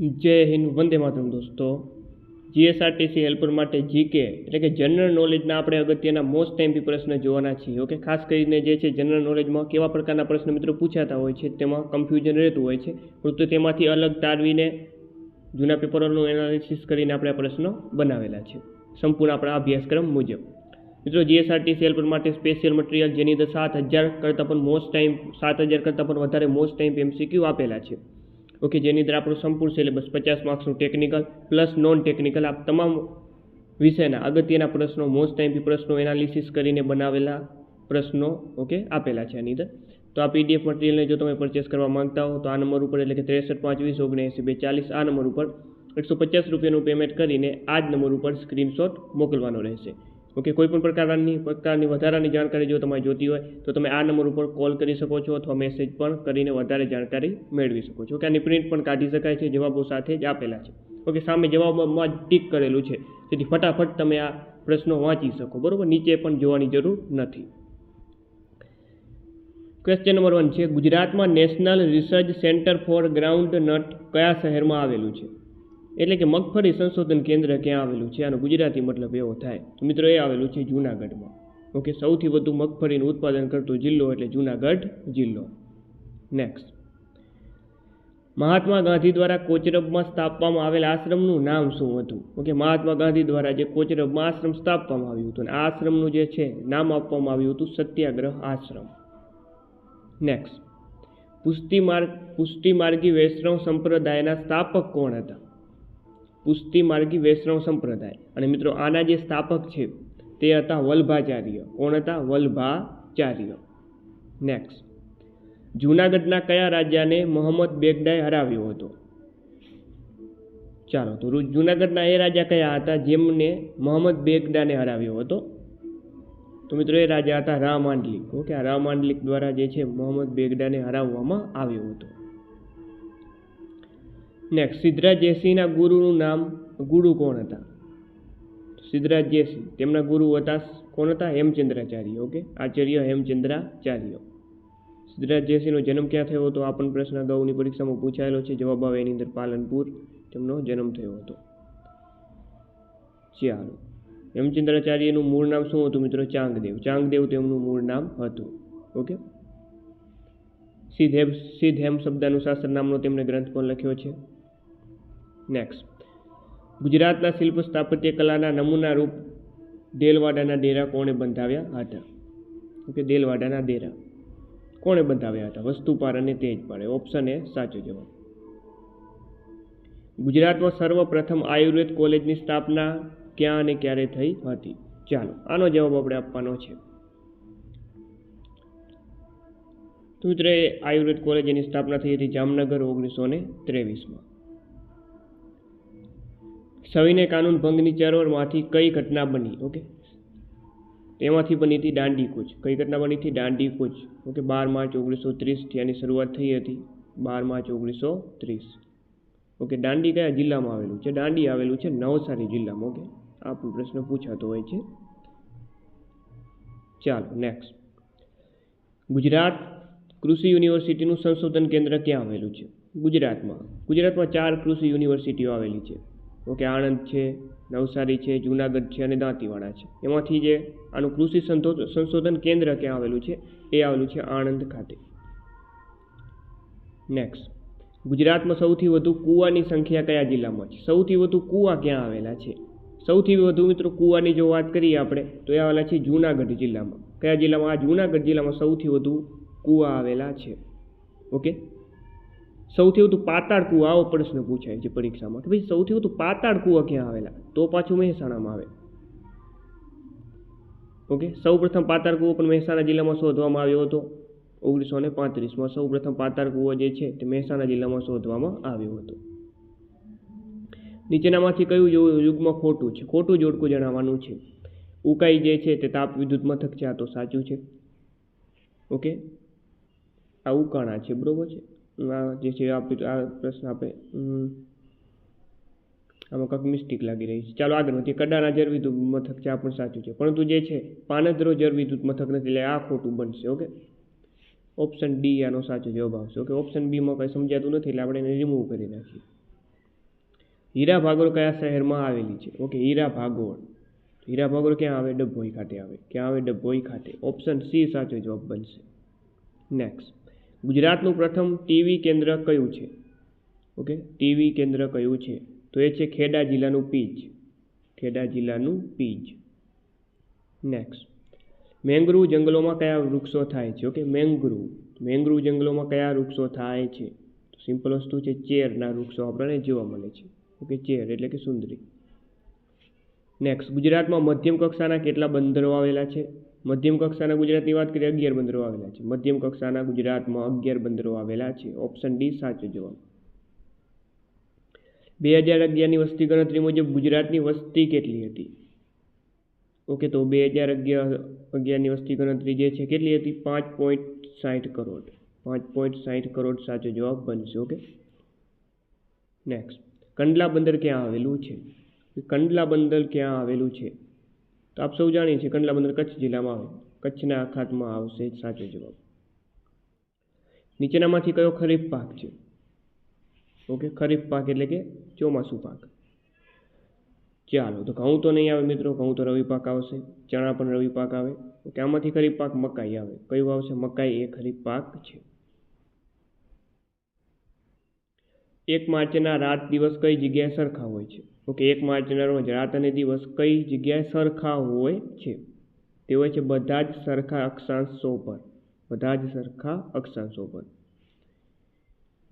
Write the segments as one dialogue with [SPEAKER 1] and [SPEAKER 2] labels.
[SPEAKER 1] જય હિન્દ, વંદે માતરમ દોસ્તો. GSRTC helper માટે જીકે એટલે કે જનરલ નોલેજના આપણે અગત્યના મોસ્ટ ટાઈમથી પ્રશ્ન જોવાના છીએ ઓકે ખાસ કરીને જે છે જનરલ નોલેજમાં કેવા પ્રકારના પ્રશ્ન મિત્રો પૂછાતા હોય છે, તેમાં કન્ફ્યુઝન રહેતું હોય છે પરંતુ તેમાંથી અલગ તારવીને જૂના પેપરોનું એનાલિસિસ કરીને આપણે પ્રશ્નો બનાવેલા છે. સંપૂર્ણ આપણા અભ્યાસક્રમ મુજબ. મિત્રો જીએસઆરટીસી હેલ્પર માટે સ્પેશિયલ મટીરિયલ જેની અંદર સાત હજાર કરતાં પણ મોસ્ટ ટાઈમ સાત હજાર કરતાં પણ વધારે મોસ્ટ ટાઈમ એમસીક્યુ આપેલા છે. ઓકે, જેની અંદર આપણું સંપૂર્ણ સિલેબસ પચાસ માર્ક્સનું ટેકનિકલ પ્લસ નોન ટેકનિકલ આ તમામ વિષયના અગત્યના પ્રશ્નો મોસ્ટ ટાઈમથી પ્રશ્નો એનાલિસિસ કરીને બનાવેલા પ્રશ્નો, ઓકે, આપેલા છે આની અંદર. તો આ પીડીએફ મટીરિયલને જો તમે પરચેસ કરવા માંગતા હો, તો આ નંબર ઉપર એટલે કે ત્રેસઠ પાંચ વીસ ઓગણએંસી બે ચાલીસ આ નંબર ઉપર એકસો પચાસ રૂપિયાનું પેમેન્ટ કરીને આ જ નંબર ઉપર સ્ક્રીનશોટ મોકલવાનો રહેશે. ઓકે, કોઈ પણ પ્રકારની પ્રકારની વધારાની જાણકારી જો તમારે જોતી હોય, તો તમે આ નંબર ઉપર કોલ કરી શકો છો અથવા મેસેજ પણ કરીને વધારે જાણકારી મેળવી શકો છો. કે આની પ્રિન્ટ પણ કાઢી શકાય છે, જવાબો સાથે જ આપેલા છે. ઓકે, સામે જવાબોમાં ટીક કરેલું છે. તેથી ફટાફટ તમે આ પ્રશ્નો વાંચી શકો, બરાબર? નીચે પણ જોવાની જરૂર નથી. ક્વેશ્ચન નંબર વન છે, ગુજરાતમાં national research centre for groundnut કયા શહેરમાં આવેલું છે? એટલે કે મગફળી સંશોધન કેન્દ્ર ક્યાં આવેલું છે? આનો ગુજરાતી મતલબ એવો થાય. તો મિત્રો, એ આવેલું છે જૂનાગઢમાં. ઓકે, સૌથી વધુ મગફળીનું ઉત્પાદન કરતો જિલ્લો એટલે જૂનાગઢ જિલ્લો. નેક્સ્ટ મહાત્મા ગાંધી દ્વારા કોચરબમાં સ્થાપવામાં આવેલ આશ્રમનું નામ શું હતું? ઓકે, મહાત્મા ગાંધી દ્વારા જે કોચરબમાં આશ્રમ સ્થાપવામાં આવ્યું હતું અને આ આશ્રમનું જે છે, નામ આપવામાં આવ્યું હતું સત્યાગ્રહ આશ્રમ. નેક્સ્ટ પુષ્ટિ માર્ગ પુષ્ટિ વૈષ્ણવ સંપ્રદાયના સ્થાપક કોણ હતા? પુષ્ટિ માર્ગી વૈષ્ણવ સંપ્રદાય. અને મિત્રો, આના જે સ્થાપક છે, તે હતા વલ્ભાચાર્ય. કોણ હતા? વલ્ભાચાર્ય. નેક્સ્ટ જૂનાગઢના કયા રાજાને મોહમ્મદ બેગડાએ હરાવ્યો હતો? ચાલો, તો જૂનાગઢના એ રાજા કયા હતા, જેમને મોહમ્મદ બેગડાને હરાવ્યો હતો? તો મિત્રો, એ રાજા હતા રામ આંડલિક. ઓકે, આ રામ આંડલિક દ્વારા જે છે, મોહમ્મદ બેગડાને હરાવવામાં આવ્યો હતો. નેક્સ્ટ સિદ્ધરાજ જયસિંહના ગુરુનું નામ ગુરુ કોણ હતા? સિદ્ધરાજ જયસિંહ તેમના ગુરુ હતા કોણ હતા? હેમચંદ્રાચાર્ય ઓકે આચાર્ય હેમચંદ્રાચાર્ય. સિદ્ધરાજ જયસિંહનો જન્મ ક્યાં થયો હતો? આ પણ પ્રશ્ન અગાઉની પરીક્ષામાં પૂછાયેલો છે. જવાબ આવે એની અંદર પાલનપુર. તેમનો જન્મ થયો હતો. ચાલો. હેમચંદ્રાચાર્યનું મૂળ નામ શું હતું મિત્રો? ચાંગદેવ. ચાંગદેવ તેમનું મૂળ નામ હતું. ઓકે સિદ્ધ હેમ સિદ્ધ હેમ શબ્દાનું શાસ્ત્ર નામનો તેમણે ગ્રંથ પણ લખ્યો છે? નેક્સ્ટ ગુજરાતના શિલ્પ સ્થાપત્ય કલાના નમૂના રૂપ દેલવાડાના ડેરા કોણે બંધાવ્યા હતા? ઓકે દેલવાડાના ડેરા. કોણે બંધાવ્યા હતા? વસ્તુપાર અને તેજપાળ ઓપ્શન એ સાચો જવાબ. ગુજરાતમાં સર્વપ્રથમ આયુર્વેદ કોલેજની સ્થાપના ક્યાં અને ક્યારે થઈ હતી? ચાલો, આનો જવાબ આપણે આપવાનો છે. તો મિત્ર આયુર્વેદ કોલેજ એની સ્થાપના થઈ હતી જામનગર ઓગણીસો ને ત્રેવીસમાં. સવિનય કાનૂન ભંગની ચળવળમાંથી કઈ ઘટના બની ઓકે તેમાંથી બની હતી દાંડી કૂચ. કઈ ઘટના બની હતી? દાંડી કૂચ. ઓકે બાર માર્ચ ઓગણીસો ત્રીસથી આની શરૂઆત થઈ હતી. બાર માર્ચ ઓગણીસો ત્રીસ. ઓકે દાંડી કયા જિલ્લામાં આવેલું છે? દાંડી આવેલું છે નવસારી જિલ્લામાં ઓકે આ પ્રશ્ન પૂછાતો હોય છે. ચાલો નેક્સ્ટ ગુજરાત કૃષિ યુનિવર્સિટીનું સંશોધન કેન્દ્ર ક્યાં આવેલું છે? ગુજરાતમાં. ગુજરાતમાં ચાર કૃષિ યુનિવર્સિટીઓ આવેલી છે. ઓકે આણંદ છે, નવસારી છે, જૂનાગઢ છે અને દાંતીવાડા છે. એમાંથી જે આનું કૃષિ સંશોધન કેન્દ્ર ક્યાં આવેલું છે? એ આવેલું છે આણંદ ખાતે. નેક્સ્ટ ગુજરાતમાં સૌથી વધુ કૂવાની સંખ્યા કયા જિલ્લામાં છે? સૌથી વધુ કૂવા ક્યાં આવેલા છે? સૌથી વધુ મિત્રો કૂવાની જો વાત કરીએ આપણે, તો એ આવેલા છે જૂનાગઢ જિલ્લામાં. કયા જિલ્લામાં? આ જૂનાગઢ જિલ્લામાં સૌથી વધુ કૂવા આવેલા છે. ઓકે સૌથી વધુ પાતાળ કુવા, આવો પ્રશ્ન પૂછાય છે પરીક્ષામાં કે ભાઈ સૌથી વધુ પાતાળ કુવા ક્યાં આવેલા? તો પાછું મહેસાણામાં આવે. ઓકે સૌ પ્રથમ પાતાળ કૂવો પણ મહેસાણા જિલ્લામાં શોધવામાં આવ્યો હતો. ઓગણીસો ને પાંત્રીસમાં સૌ પ્રથમ પાતાળ કૂવો જે છે તે મહેસાણા જિલ્લામાં શોધવામાં આવ્યો હતો. નીચેનામાંથી કયું યુગમાં ખોટું છે? ખોટું જોડકું જણાવવાનું છે. ઉકાઈ જે છે તે તાપ વિદ્યુત મથક છે, આ તો સાચું છે. ઓકે? આ ઉકાણા છે, બરોબર છે? જે છે આ પ્રશ્ન આપણે આમાં કંઈક મિસ્ટેક લાગી રહી છે. ચાલો આગળ વધીએ. કડાના જળ મથક છે, આ પણ સાચું છે. પરંતુ જે છે, પાનદ્રો જળ મથક નથી, એટલે આ ખોટું બનશે, ઓકે? ઓપ્શન ડી આનો સાચો જવાબ આવશે, ઓકે? ઓપ્શન બીમાં કંઈ સમજાતું નથી, એટલે આપણે એને રિમૂવ કરી નાખીએ. હીરા ભાગોળ કયા શહેરમાં આવેલી છે? ઓકે, હીરા ભાગોળ. હીરા ભાગોળ ક્યાં આવે? ડભોઈ ખાતે આવે. ક્યાં આવે? ડભોઈ ખાતે. ઓપ્શન સી સાચો જવાબ બનશે. નેક્સ્ટ ગુજરાતનું પ્રથમ ટીવી કેન્દ્ર કયું છે? ઓકે, ટીવી કેન્દ્ર કયું છે? તો એ છે ખેડા જિલ્લાનું પીજ. ખેડા જિલ્લાનું પીજ. નેક્સ્ટ મેંગ્રુવ જંગલોમાં કયા વૃક્ષો થાય છે? Okay, mangrove. મેંગ્રુવ જંગલોમાં કયા વૃક્ષો થાય છે? સિમ્પલ વસ્તુ છે ચેરના વૃક્ષો આપણને જોવા મળે છે. ઓકે, ચેર એટલે કે સુંદરી. નેક્સ્ટ ગુજરાતમાં મધ્યમ કક્ષાના કેટલા બંદરો આવેલા છે? મધ્યમ કક્ષાના ગુજરાતની વાત કરીએ, અગિયાર બંદરો આવેલા છે. મધ્યમ કક્ષાના ગુજરાતમાં અગિયાર બંદરો આવેલા છે. ઓપ્શન ડી સાચો જવાબ. બે હજાર અગિયારની વસ્તી ગણતરી મુજબ ગુજરાતની વસ્તી કેટલી હતી? ઓકે, તો બે હજાર અગિયાર અગિયારની વસ્તી ગણતરી જે છે, કેટલી હતી? પાંચ પોઈન્ટ સાઠ કરોડ. પાંચ પોઈન્ટ સાઠ કરોડ સાચો જવાબ બનશે, ઓકે? નેક્સ્ટ કંડલા બંદર ક્યાં આવેલું છે? કંડલા બંદર ક્યાં આવેલું છે? આપ સૌ જાણીએ છીએ કંડલા બંદર કચ્છ જિલ્લામાં આવે. કચ્છના અખાતમાં આવશે સાચો જવાબ. નીચેનામાંથી કયો ખરીફ પાક છે? ઓકે, ખરીફ પાક એટલે કે ચોમાસું પાક. ચાલો, તો ઘઉં તો નહીં આવે મિત્રો, ઘઉં તો રવિ પાક આવશે, ચણા પણ રવિ પાક આવે. ઓકે, આમાંથી ખરીફ પાક મકાઈ આવે. કયું આવશે? મકાઈ એ ખરીફ પાક છે. એક માર્ચના રાત દિવસ કઈ જગ્યાએ સરખા હોય છે? ઓકે એક માર્ચના રોજ રાત અને દિવસ કઈ જગ્યાએ સરખા હોય છે? તે હોય છે બધા જ સરખા અક્ષાંશો પર. બધા જ સરખા અક્ષાંશો પર.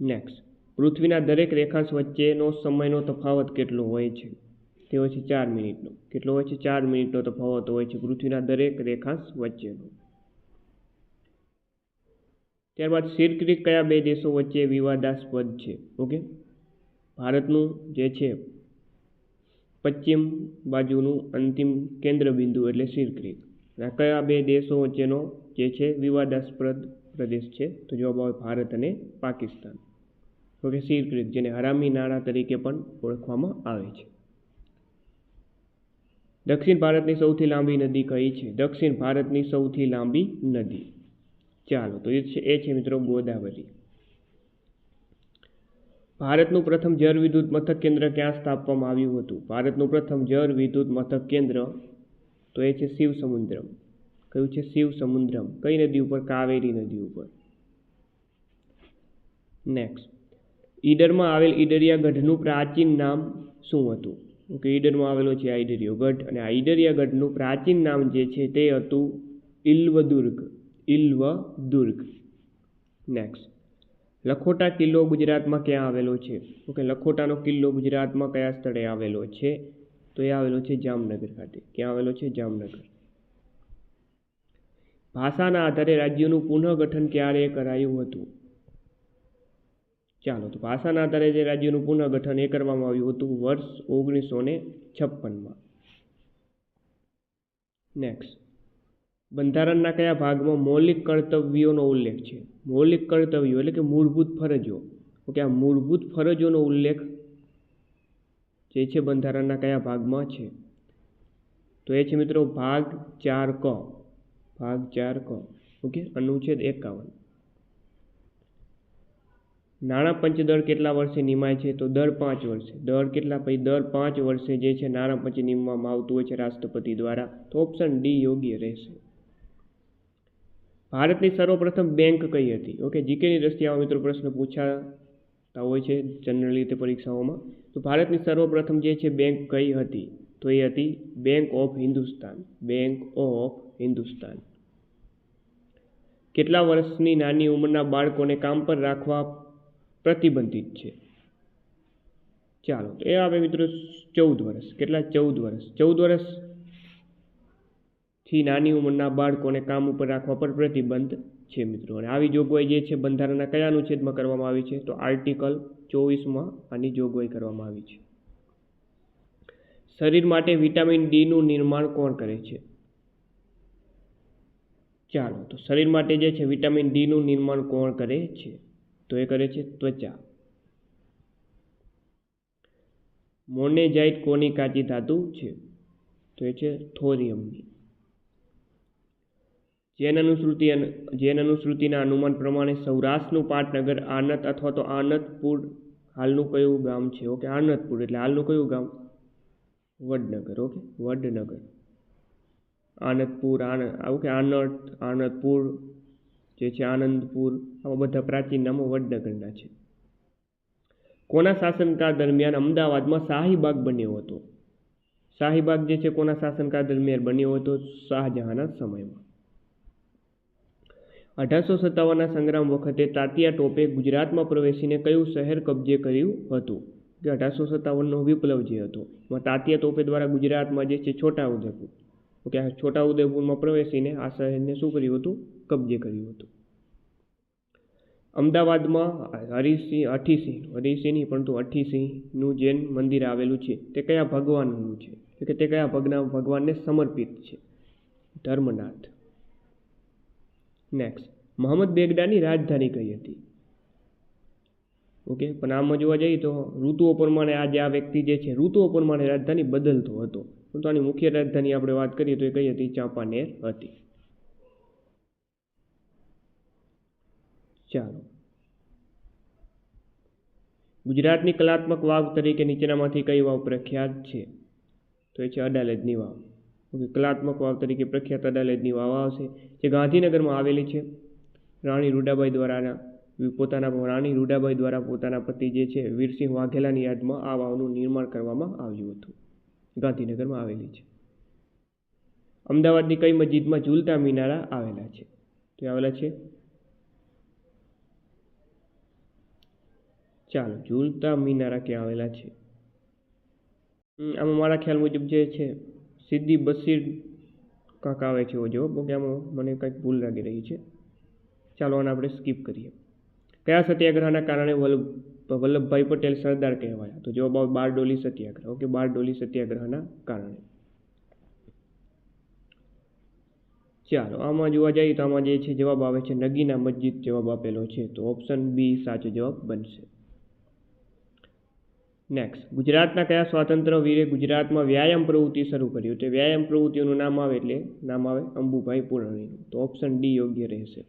[SPEAKER 1] નેક્સ્ટ પૃથ્વીના દરેક રેખાંશ વચ્ચેનો સમયનો તફાવત કેટલો હોય છે? તે હોય છે ચાર મિનિટનો. કેટલો હોય છે? ચાર મિનિટનો તફાવત હોય છે પૃથ્વીના દરેક રેખાંશ વચ્ચેનો. ત્યારબાદ સિરક્રિક કયા બે દેશો વચ્ચે વિવાદાસ્પદ છે? ઓકે? ભારતનું જે છે, પશ્ચિમ બાજુનું અંતિમ કેન્દ્ર બિંદુ એટલે સિરક્રિક કયા બે દેશો વચ્ચેનો જે છે, વિવાદાસ્પદ પ્રદેશ છે? તો જવાબ આવે ભારત અને પાકિસ્તાન. ઓકે સિરક્રિક જેને હરામી નાળા તરીકે પણ ઓળખવામાં આવે છે. દક્ષિણ ભારતની સૌથી લાંબી નદી કઈ છે? દક્ષિણ ભારતની સૌથી લાંબી નદી. ચાલો, તો એ છે એ છે મિત્રો ગોદાવરી. ભારતનું પ્રથમ જળ વિદ્યુત મથક કેન્દ્ર ક્યાં સ્થાપવામાં આવ્યું હતું? ભારતનું પ્રથમ જળ વિદ્યુત મથક કેન્દ્ર, તો એ છે શિવ સમુદ્રમ કયું છે? શિવ સમુદ્રમ કઈ નદી ઉપર? કાવેરી નદી ઉપર. નેક્સ્ટ ઈડરમાં આવેલ ઈડરિયા ગઢનું પ્રાચીન નામ શું હતું? ઓકે, ઈડરમાં આવેલો છે આ ઈડરિયો અને આ ઈડરિયા પ્રાચીન નામ જે છે તે હતું ઇલ્વદુર્ગ ઇલ્વદુર્ગ નેક્સ્ટ લખોટા કિલ્લો ગુજરાતમાં ક્યાં આવેલો છે? ઓકે, લખોટાનો કિલ્લો ગુજરાતમાં કયા સ્થળે આવેલો છે? તો એ આવેલો છે જામનગર ખાતે. ક્યાં આવેલો છે? જામનગર. ભાષાના આધારે રાજ્યોનું પુનઃગઠન ક્યારે કરાયું હતું? ચાલો, તો ભાષાના આધારે જે રાજ્યોનું પુનઃગઠન એ કરવામાં આવ્યું હતું વર્ષ ઓગણીસો ને છપ્પનમાં. નેક્સ્ટ બંધારણના કયા ભાગમાં મૌલિક કર્તવ્યોનો ઉલ્લેખ છે? મૌલિક કર્તવ્યો એટલે કે મૂળભૂત ફરજો. ઓકે, આ મૂળભૂત ફરજોનો ઉલ્લેખ જે છે બંધારણના કયા ભાગમાં છે? તો એ છે મિત્રો ભાગ ચાર ક. ભાગ ચાર ક. ઓકે, અનુચ્છેદ એકાવન. નાણાં પંચ કેટલા વર્ષે નિમાય છે? તો દર પાંચ વર્ષે. દર કેટલા? પછી દર પાંચ વર્ષે જે છે નાણાં પંચ નિમવામાં આવતું હોય છે રાષ્ટ્રપતિ દ્વારા. તો ઓપ્શન ડી યોગ્ય રહેશે. ભારતની સર્વપ્રથમ બેંક કઈ હતી? ઓકે જીકેની દ્રષ્ટિએ આવા મિત્રો પ્રશ્ન પૂછાતા હોય છે જનરલી રીતે પરીક્ષાઓમાં. તો ભારતની સર્વપ્રથમ જે છે બેંક કઈ હતી? તો એ હતી bank of Hindustan. Bank of Hindustan. કેટલા વર્ષની નાની ઉંમરના બાળકોને કામ પર રાખવા પ્રતિબંધિત છે? ચાલો એ આવે મિત્રો ચૌદ વર્ષ. કેટલા? ચૌદ વર્ષ. ચૌદ વર્ષ થી નાની ઉંમરના બાળકોને કામ ઉપર રાખવા પર પ્રતિબંધ છે મિત્રો. અને આવી જોગવાઈ જે છે, બંધારણના કયા અનુચ્છેદમાં કરવામાં આવી છે? તો આર્ટિકલ ચોવીસમાં આની જોગવાઈ કરવામાં આવી છે. શરીર માટે વિટામિન ડીનું નિર્માણ કોણ કરે છે? ચાલો, તો શરીર માટે જે છે, વિટામિન ડીનું નિર્માણ કોણ કરે છે? તો એ કરે છે ત્વચા. મોનેજાઇટ કોની કાચી ધાતુ છે? તો એ છે થોરિયમની. જૈન અનુશ્રુતિ જૈન અનુશ્રુતિના અનુમાન પ્રમાણે સૌરાષ્ટ્રનું પાટનગર આનત અથવા તો આનતપુર હાલનું કયું ગામ છે? ઓકે આનંદપુર એટલે હાલનું કયું ગામ? વડનગર, ઓકે, વડનગર. આનંદપુર આનંદ આવું કે આનંદ આનંદપુર જે છે આનંદપુર આવા બધા પ્રાચીન નામો વડનગરના છે. કોના શાસનકાળ દરમિયાન અમદાવાદમાં શાહીબાગ બન્યો હતો? શાહીબાગ જે છે, કોના શાસનકાળ દરમિયાન બન્યો હતો? શાહજહાંના સમયમાં. અઢારસો સત્તાવનના સંગ્રામ વખતે તાતિયા ટોપે ગુજરાતમાં પ્રવેશીને કયું શહેર કબજે કર્યું હતું? કે અઢારસો સત્તાવનનો વિપ્લવ જે હતો. એમાં તાતિયા ટોપે દ્વારા ગુજરાતમાં જે છે છોટા ઉદયપુર ઓકે, આ છોટા ઉદયપુરમાં પ્રવેશીને આ શહેરને શું કર્યું હતું? કબજે કર્યું હતું. અમદાવાદમાં હરિસિંહ, અઠીસિંહ, હરિસિંહ નહીં, પરંતુ અઠીસિંહનું જૈન મંદિર આવેલું છે. તે કયા ભગવાનનું છે? કે તે કયા ભગના, ભગવાનને સમર્પિત છે? ધર્મનાથ. નેક્સ્ટ મોહમ્મદ બેગડાની રાજધાની કઈ હતી? ઓકે પણ આમાં જોવા જઈએ તો ઋતુઓ પ્રમાણે આજે આ વ્યક્તિ જે છે, ઋતુઓ પ્રમાણે રાજધાની બદલતો હતો. તો આની મુખ્ય રાજધાની આપણે વાત કરીએ તો એ કઈ હતી? ચાંપાનેર હતી. ચાલો. ગુજરાતની કલાત્મક વાવ તરીકે નીચેનામાંથી કઈ વાવ પ્રખ્યાત છે? તો એ છે અડાલજની વાવ. કલાત્મક વાવ તરીકે પ્રખ્યાત અડાલજની વાવ આવશે, જે ગાંધીનગરમાં આવેલી છે. રાણી રૂડાબાઈ દ્વારાના પોતાના રાણી રૂડાબાઈ દ્વારા પોતાના પતિ જે છે, વીરસિંહ વાઘેલાની યાદમાં આ વાવનું નિર્માણ કરવામાં આવ્યું હતું. ગાંધીનગરમાં આવેલી છે. અમદાવાદની કઈ મસ્જિદમાં ઝૂલતા મિનારા આવેલા છે? તો આવેલા છે? ચાલો, ઝૂલતા મિનારા ક્યાં આવેલા છે? આમાં મારા ખ્યાલ મુજબ જે છે સિદ્દી બસીર કાંક આવે છે એવો જવાબ ઓકે આમાં મને કંઈક ભૂલ લાગી રહી છે. ચાલો આને આપણે સ્કીપ કરીએ. કયા સત્યાગ્રહના કારણે વલ્લભ, વલ્લભભાઈ પટેલ સરદાર કહેવાયા? તો જવાબ આવે બારડોલી સત્યાગ્રહ. ઓકે બારડોલી સત્યાગ્રહના કારણે. ચાલો, આમાં જોવા જઈએ તો આમાં જે છે જવાબ આવે છે નગીના મસ્જિદ જવાબ આપેલો છે. તો ઓપ્શન બી સાચો જવાબ બનશે. નેક્સ્ટ ગુજરાતના કયા સ્વાતંત્ર્ય વીરે ગુજરાતમાં વ્યાયામ પ્રવૃત્તિ શરૂ કર્યું તે વ્યાયામ પ્રવૃત્તિઓનું નામ આવે એટલે નામ આવે અંબુભાઈ પુરાણીનું તો ઓપ્શન ડી યોગ્ય રહેશે.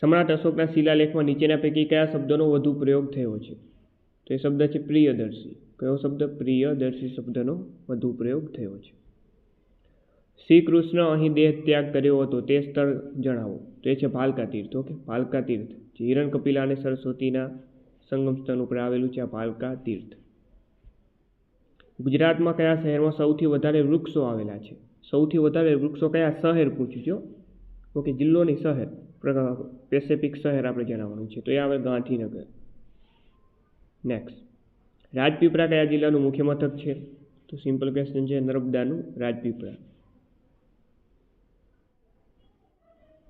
[SPEAKER 1] સમ્રાટ અશોકના શિલાલેખમાં નીચેના પૈકી કયા શબ્દોનો વધુ પ્રયોગ થયો છે? તો એ શબ્દ છે પ્રિયદર્શી. કયો શબ્દ? પ્રિયદર્શી શબ્દનો વધુ પ્રયોગ થયો છે. શ્રી કૃષ્ણ અહીં દેહ ત્યાગ કર્યો હતો તે સ્થળ જણાવો. તો એ છે ભાલકા તીર્થ, ઓકે? ભાલકા તીર્થ. જે હિરણ કપિલા અને સરસ્વતીના સંગમ સ્થળ ઉપર આવેલું છે આ ભાલકા તીર્થ. ગુજરાતમાં કયા શહેરમાં સૌથી વધારે વૃક્ષો આવેલા છે? સૌથી વધારે વૃક્ષો કયા શહેર પૂછજો? ઓકે જિલ્લો નહીં શહેર પેસેફિક શહેર આપણે જણાવવાનું છે. તો એ આવે ગાંધીનગર. નેક્સ્ટ રાજપીપળા કયા જિલ્લાનું મુખ્ય મથક છે? તો સિમ્પલ ક્વેશ્ચન છે નર્મદાનું રાજપીપળા.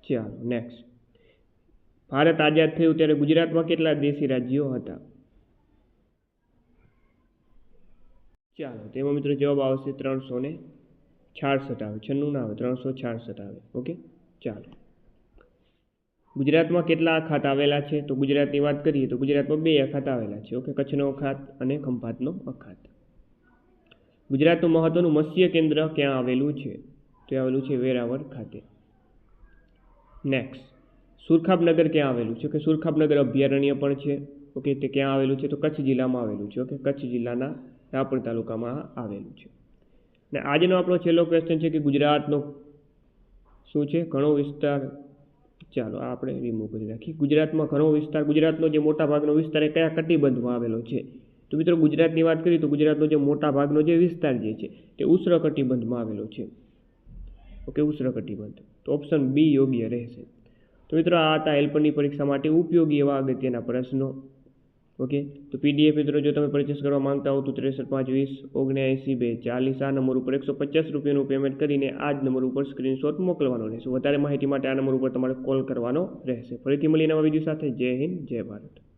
[SPEAKER 1] ચાલો નેક્સ્ટ ભારત આઝાદ થયું ત્યારે ગુજરાતમાં કેટલા દેશી રાજ્યો હતા? ચાલો તેમાં મિત્રો જવાબ આવશે ત્રણસો ને છાસઠ આવે, છન્નું ના આવે, ત્રણસો છાસઠ આવે, ઓકે? ચાલો. ગુજરાતમાં કેટલા અખાત આવેલા છે? તો ગુજરાતની વાત કરીએ તો ગુજરાતમાં બે અખાત આવેલા છે, ઓકે? કચ્છનો અખાત અને ખંભાતનો અખાત ગુજરાતનું મહત્વનું મત્સ્ય કેન્દ્ર ક્યાં આવેલું છે? તો આવેલું છે વેરાવળ ખાતે. નેક્સ્ટ સુરખાબનગર ક્યાં આવેલું છે? કે સુરખાબનગર અભયારણ્ય પણ છે. ઓકે, તે ક્યાં આવેલું છે? તો કચ્છ જિલ્લામાં આવેલું છે. ઓકે, કચ્છ જિલ્લાના રાપર તાલુકામાં આવેલું છે. ને આજનો આપણો છેલ્લો ક્વેશ્ચન છે કે ગુજરાતનો શું છે? ઘણો વિસ્તાર. ચાલો આપણે રિમૂવ કરી રાખીએ ગુજરાતમાં ઘણો વિસ્તાર, ગુજરાતનો જે મોટા ભાગનો વિસ્તાર એ કયા કટિબંધમાં આવેલો છે? તો મિત્રો, ગુજરાતની વાત કરીએ તો ગુજરાતનો જે મોટા ભાગનો જે વિસ્તાર જે છે, તે ઉષ્ણ કટિબંધમાં આવેલો છે. ઓકે ઉષ્ણ કટિબંધ તો ઓપ્શન બી યોગ્ય રહેશે. તો મિત્રો આ હતા હેલ્પરની પરીક્ષા માટે ઉપયોગી એવા અગત્યના પ્રશ્નો. ઓકે? તો પીડીએફ મિત્રો, જો તમે પરચેસ કરવા માંગતા હો તો ત્રેસઠ પાંચ વીસ ઓગણએંસી બે ચાલીસ, આ નંબર ઉપર એકસો પચાસ રૂપિયાનું પેમેન્ટ કરીને આ જ નંબર ઉપર સ્ક્રીનશોટ મોકલવાનો રહેશે. વધારે માહિતી માટે આ નંબર ઉપર તમારે કોલ કરવાનો રહેશે. ફરીથી મળીને નવા વીડિયો સાથે. જય હિન્દ, જય ભારત.